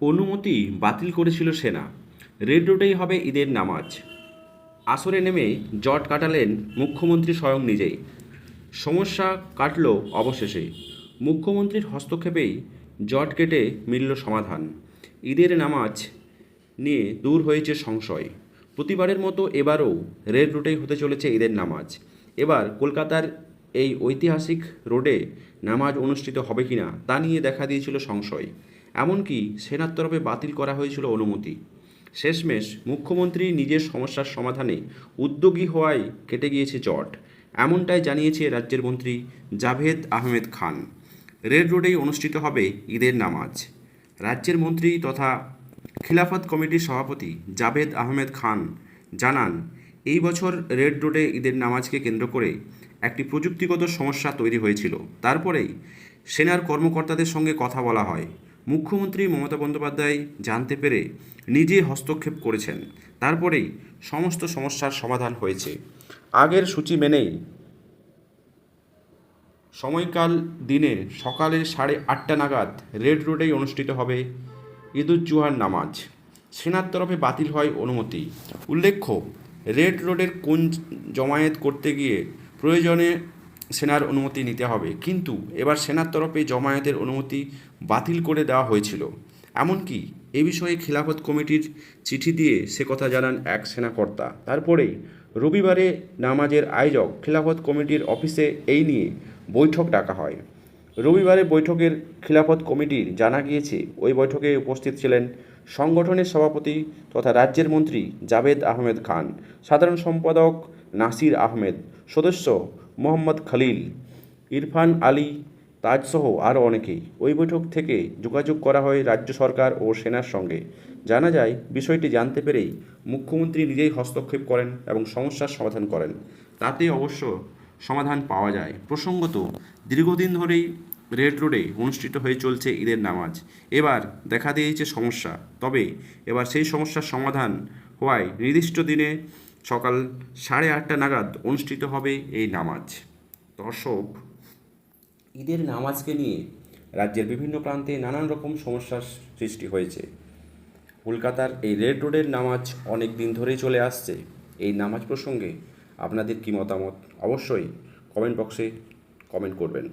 অনুমতি বাতিল করেছিল সেনা। রেড রোডেই হবে ঈদের নামাজ। আসরে নেমে জট কাটালেন মুখ্যমন্ত্রী স্বয়ং নিজেই। সমস্যা কাটল অবশেষে। মুখ্যমন্ত্রীর হস্তক্ষেপেই জট কেটে মিলল সমাধান। ঈদের নামাজ নিয়ে দূর হয়েছে সংশয়। প্রতিবারের মতো এবারও রেড রুটেই হতে চলেছে ঈদের নামাজ। এবার কলকাতার এই ঐতিহাসিক রোডে নামাজ অনুষ্ঠিত হবে কিনা তা নিয়ে দেখা দিয়েছিল সংশয়। এমনকি সেনার তরফে বাতিল করা হয়েছিল অনুমতি। শেষমেশ মুখ্যমন্ত্রী নিজের সমস্যার সমাধানে উদ্যোগী হওয়ায় কেটে গিয়েছে জট, এমনটাই জানিয়েছে রাজ্যের মন্ত্রী জাভেদ আহমেদ খান। রেড রোডেই অনুষ্ঠিত হবে ঈদের নামাজ। রাজ্যের মন্ত্রী তথা খিলাফত কমিটির সভাপতি জাভেদ আহমেদ খান জানান, এই বছর রেড রোডে ঈদের নামাজকে কেন্দ্র করে একটি প্রযুক্তিগত সমস্যা তৈরি হয়েছিল। তারপরেই সেনার কর্মকর্তাদের সঙ্গে কথা বলা হয়। মুখ্যমন্ত্রী মমতা বন্দ্যোপাধ্যায় জানতে পেরে নিজে হস্তক্ষেপ করেছেন। তারপরেই সমস্ত সমস্যার সমাধান হয়েছে। আগের সূচি মেনেই সময়কাল দিনে সকালে সাড়ে আটটা নাগাদ রেড রোডেই অনুষ্ঠিত হবে ঈদুজ্জুহার নামাজ। সেনার তরফে বাতিল হয় অনুমতি। উল্লেখ্য, রেড রোডের কোন জমায়েত করতে গিয়ে প্রয়োজনে সেনার অনুমতি নিতে হবে। কিন্তু এবার সেনার তরফে জমায়েতের অনুমতি বাতিল করে দেওয়া হয়েছিল। এমনকি এ বিষয়ে খিলাফত কমিটির চিঠি দিয়ে সে কথা জানান এক সেনাকর্তা। তারপরেই রবিবারে নামাজের আয়োজক খিলাফত কমিটির অফিসে এই নিয়ে বৈঠক ডাকা হয়। রবিবারে বৈঠকের খিলাফত কমিটির জানা গিয়েছে, ওই বৈঠকে উপস্থিত ছিলেন সংগঠনের সভাপতি তথা রাজ্যের মন্ত্রী জাভেদ আহমেদ খান, সাধারণ সম্পাদক নাসির আহমেদ, সদস্য মোহাম্মদ খলিল, ইরফান আলী, তাজসহ আরও অনেকেই। ওই বৈঠক থেকে যোগাযোগ করা হয় রাজ্য সরকার ও সেনার সঙ্গে। জানা যায়, বিষয়টি জানতে পেরেই মুখ্যমন্ত্রী নিজেই হস্তক্ষেপ করেন এবং সমস্যার সমাধান করেন। তাতে অবশ্য সমাধান পাওয়া যায়। প্রসঙ্গত, দীর্ঘদিন ধরেই রেড রোডে অনুষ্ঠিত হয়ে চলছে ঈদের নামাজ। এবার দেখা দিয়েছে সমস্যা। তবে এবার সেই সমস্যার সমাধান হওয়ায় নির্দিষ্ট দিনে সকাল সাড়ে আটটা নাগাদ অনুষ্ঠিত হবে এই নামাজ। দর্শক, ঈদের নামাজকে নিয়ে রাজ্যের বিভিন্ন প্রান্তে নানান রকম সমস্যার সৃষ্টি হয়েছে। কলকাতার এই রেড রোডের নামাজ অনেক দিন ধরেই চলে আসছে। এই নামাজ প্রসঙ্গে আপনাদের কী মতামত? অবশ্যই কমেন্ট বক্সে কমেন্ট করবেন।